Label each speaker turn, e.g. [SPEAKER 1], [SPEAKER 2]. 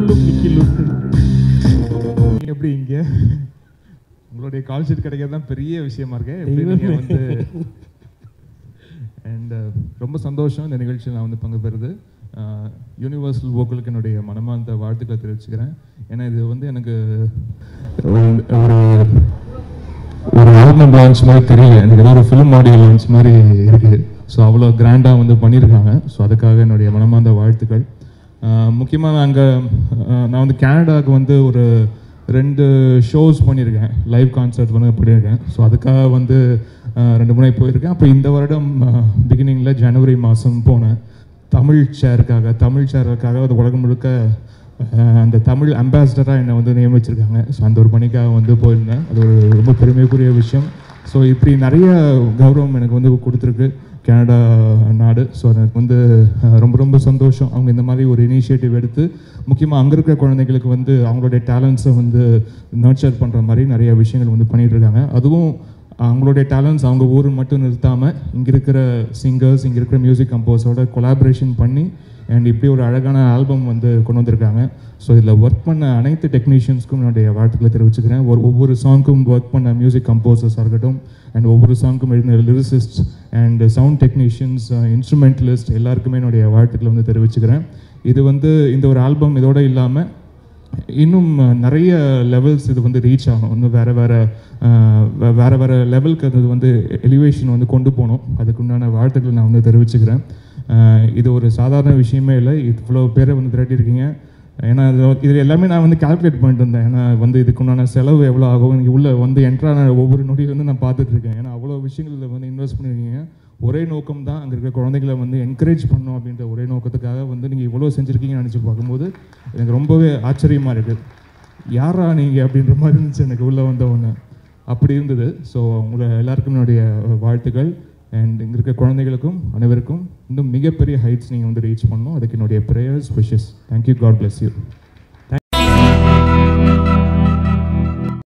[SPEAKER 1] எனக்குள்ளும் நிக்கிலும் எப்படி இங்க? உங்களுடைய கால் ஷீட் கிடைக்கிறது தான் பெரிய விஷயமா இருக்கு. வந்து அண்ட் uh, ரொம்ப சந்தோஷம் இந்த நிகழ்ச்சியில் நான் வந்து பங்கு பெறுது. யூனிவர்சல் வோக்கலுக்கு என்னுடைய மனமார்ந்த வாழ்த்துக்களை தெரிவிச்சுக்கிறேன். ஏன்னா இது வந்து எனக்கு ஒரு ஒரு ஆல்பம் லான்ச் மாதிரி தெரியல. எனக்கு ஏதோ ஒரு ஃபிலிம் ஆடியோ லான்ச் மாதிரி இருக்குது ஸோ அவ்வளோ கிராண்டாக வந்து பண்ணியிருக்காங்க. ஸோ அதுக்காக என்னுடைய மனமார்ந்த வாழ்த்துக்கள். முக்கியமாக நாங்கள் நான் வந்து கனடாவுக்கு வந்து ஒரு ரெண்டு ஷோஸ் பண்ணியிருக்கேன். லைவ் கான்சர்ட் வந்து பண்ணியிருக்கேன். ஸோ அதுக்காக வந்து ரெண்டு முறை போயிருக்கேன். அப்போ இந்த வருடம் பிகினிங்கில் ஜனவரி மாதம் போனேன். தமிழ் சேருக்காக தமிழ் சேருக்காக அது உலகம் முழுக்க அந்த தமிழ் அம்பாசிடராக என்னை வந்து நியமிச்சிருக்காங்க. ஸோ அந்த ஒரு பணிக்காக வந்து போயிருந்தேன். அது ஒரு ரொம்ப பெருமைக்குரிய விஷயம். ஸோ இப்படி நிறைய கௌரவம் எனக்கு வந்து கொடுத்துருக்கு கனடா நாடு. ஸோ எனக்கு வந்து ரொம்ப ரொம்ப சந்தோஷம். அவங்க இந்த மாதிரி ஒரு இனிஷியேட்டிவ் எடுத்து முக்கியமாக அங்கே இருக்கிற குழந்தைங்களுக்கு வந்து அவங்களுடைய டேலண்ட்ஸை வந்து நர்ச்சர் பண்ணுற மாதிரி நிறைய விஷயங்கள் வந்து பண்ணிகிட்ருக்காங்க அதுவும் அவங்களுடைய டேலண்ட்ஸ் அவங்க ஊர் மட்டும் நிறுத்தாமல் இங்கே இருக்கிற சிங்கர்ஸ் இங்கே இருக்கிற மியூசிக் கம்போஸோட கொலாபரேஷன் பண்ணி அண்ட் இப்படி ஒரு அழகான ஆல்பம் வந்து கொண்டு வந்திருக்காங்க. ஸோ இதில் ஒர்க் பண்ண அனைத்து டெக்னீஷியன்ஸ்க்கும் என்னுடைய வாழ்த்துக்களை தெரிவிச்சுக்கிறேன். ஒரு ஒவ்வொரு சாங்க்கும் ஒர்க் பண்ண மியூசிக் கம்போசர்ஸ் இருக்கட்டும் அண்ட் ஒவ்வொரு சாங்க்கும் எழுதின lyricist and sound technicians instrumentalist எல்லாருக்குமே என்னுடைய வாழ்த்துக்களை வந்து தெரிவிச்சுக்கிறேன். இது வந்து இந்த ஒரு ஆல்பம் இதோடு இல்லாமல் இன்னும் நிறைய லெவல்ஸ் இது வந்து ரீச் ஆகும் இன்னும் வேறு வேறு uh, வேறு வேறு லெவலுக்கு அது வந்து எலிவேஷன் வந்து கொண்டு போகணும். அதுக்குண்டான வாழ்த்துக்களை நான் வந்து தெரிவிச்சுக்கிறேன். இது ஒரு சாதாரண விஷயமே இல்லை. இவ்வளோ பேரை வந்து திரட்டியிருக்கீங்க. ஏன்னா இது இதில் எல்லாமே நான் வந்து கால்குலேட் பண்ணிட்டு இருந்தேன். ஏன்னா வந்து இதுக்குண்டான செலவு எவ்வளோ ஆகும்? இங்கே உள்ள வந்து என்ட்ரான ஒவ்வொரு நொடியும் வந்து நான் பார்த்துட்ருக்கேன் ஏன்னா அவ்வளோ விஷயங்களில் வந்து இன்வெஸ்ட் பண்ணியிருக்கீங்க ஒரே நோக்கம் தான் அங்கே இருக்கிற குழந்தைகளை வந்து என்கரேஜ் பண்ணணும் அப்படின்ற ஒரே நோக்கத்துக்காக வந்து நீங்கள் இவ்வளோ செஞ்சுருக்கீங்கன்னு நினச்சி பார்க்கும்போது எனக்கு ரொம்பவே ஆச்சரியமாக இருக்குது யாரா நீங்கள் அப்படின்ற மாதிரி இருந்துச்சு எனக்கு உள்ளே வந்தவொன்னே அப்படி இருந்தது. ஸோ உங்களை எல்லாருக்கும் என்னுடைய வாழ்த்துக்கள். அண்ட் இங்கே இருக்க குழந்தைகளுக்கும் அனைவருக்கும் இன்னும் மிகப்பெரிய ஹைட்ஸ் நீங்கள் வந்து ரீச் பண்ணணும். அதுக்கு என்னுடைய prayers wishes thank you god bless you